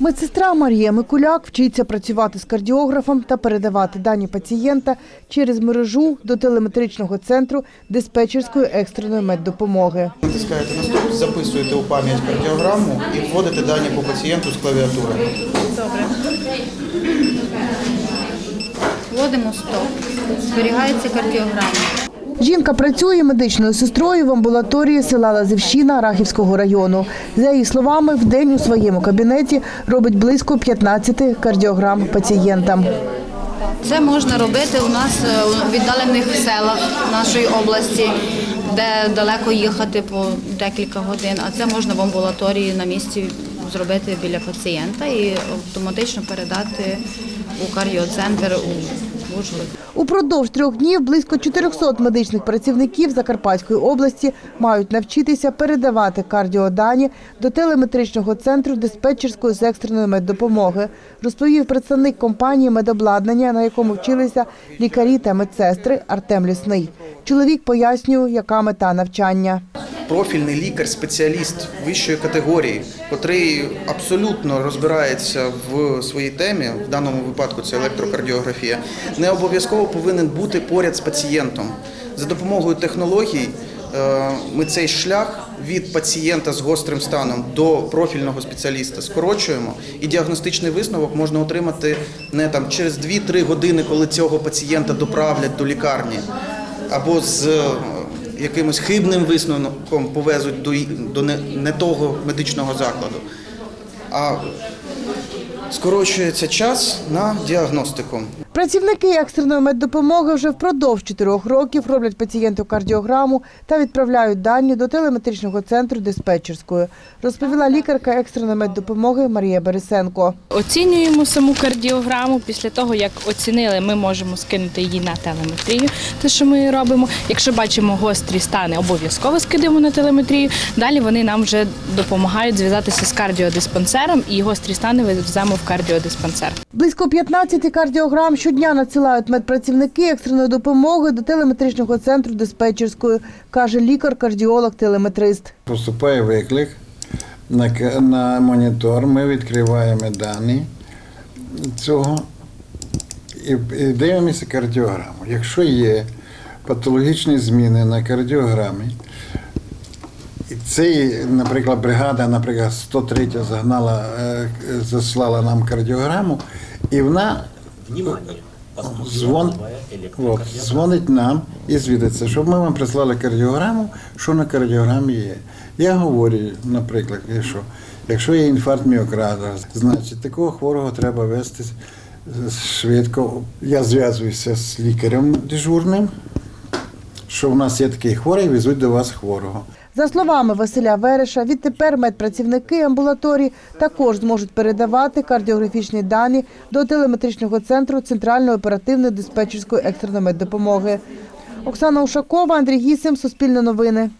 Медсестра Марія Микуляк вчиться працювати з кардіографом та передавати дані пацієнта через мережу до телеметричного центру диспетчерської екстреної меддопомоги. Натискаєте на стоп, записуєте у пам'ять кардіограму і вводите дані по пацієнту з клавіатури. Добре. Вводимо стоп. Зберігається кардіограма. Жінка працює медичною сестрою в амбулаторії села Лазівщина Рахівського району. За її словами, в день у своєму кабінеті робить близько 15 кардіограм пацієнтам. Це можна робити у нас е, у віддалених селах нашої області, де далеко їхати по декілька годин. А це можна в амбулаторії на місці зробити біля пацієнта і автоматично передати у кардіоцентр у Ужгород. Упродовж трьох днів близько 400 медичних працівників Закарпатської області мають навчитися передавати кардіодані до телеметричного центру диспетчерської з екстреної меддопомоги, розповів представник компанії медобладнання, на якому вчилися лікарі та медсестри Артем Лісний. Чоловік пояснює, яка мета навчання. Профільний лікар, спеціаліст вищої категорії, котрий абсолютно розбирається в своїй темі, в даному випадку це електрокардіографія, не обов'язково повинен бути поряд з пацієнтом. За допомогою технологій е, ми цей шлях від пацієнта з гострим станом до профільного спеціаліста скорочуємо, і діагностичний висновок можна отримати не там через 2-3 години, коли цього пацієнта доправлять до лікарні, або з якимось хибним висновком повезуть до, до не, не того медичного закладу. А скорочується час на діагностику. Працівники екстреної меддопомоги вже впродовж чотирьох років роблять пацієнту кардіограму та відправляють дані до телеметричного центру диспетчерської, розповіла лікарка екстреної меддопомоги Марія Борисенко. Оцінюємо саму кардіограму. Після того, як оцінили, ми можемо скинути її на телеметрію, те, що ми робимо. Якщо бачимо гострі стани, обов'язково скидаємо на телеметрію. Далі вони нам вже допомагають зв'язатися з кардіодиспансером і гострі стани веземо в кардіодиспансер. Близько 15 кардіограм щодня надсилають медпрацівники екстреної допомоги до телеметричного центру диспетчерської, каже лікар-кардіолог-телеметрист. Поступає виклик на, на монітор, ми відкриваємо дані цього і, дивимося кардіограму. Якщо є патологічні зміни на кардіограмі, це, наприклад, бригада, наприклад, 103 загнала, е, заслала нам кардіограму, і вона Звон, от, дзвонить нам і звідиться, щоб ми вам прислали кардіограму, що на кардіограмі є. Я говорю, наприклад, що якщо є інфаркт міокарда, значить такого хворого треба вести швидко. Я зв'язуюся з лікарем дежурним, що в нас є такий хворий, везуть до вас хворого. За словами Василя Вереша, відтепер медпрацівники амбулаторії також зможуть передавати кардіографічні дані до телеметричного центру Центральної оперативної диспетчерської екстреної меддопомоги. Оксана Ушакова, Андрій Гісим, Суспільне новини.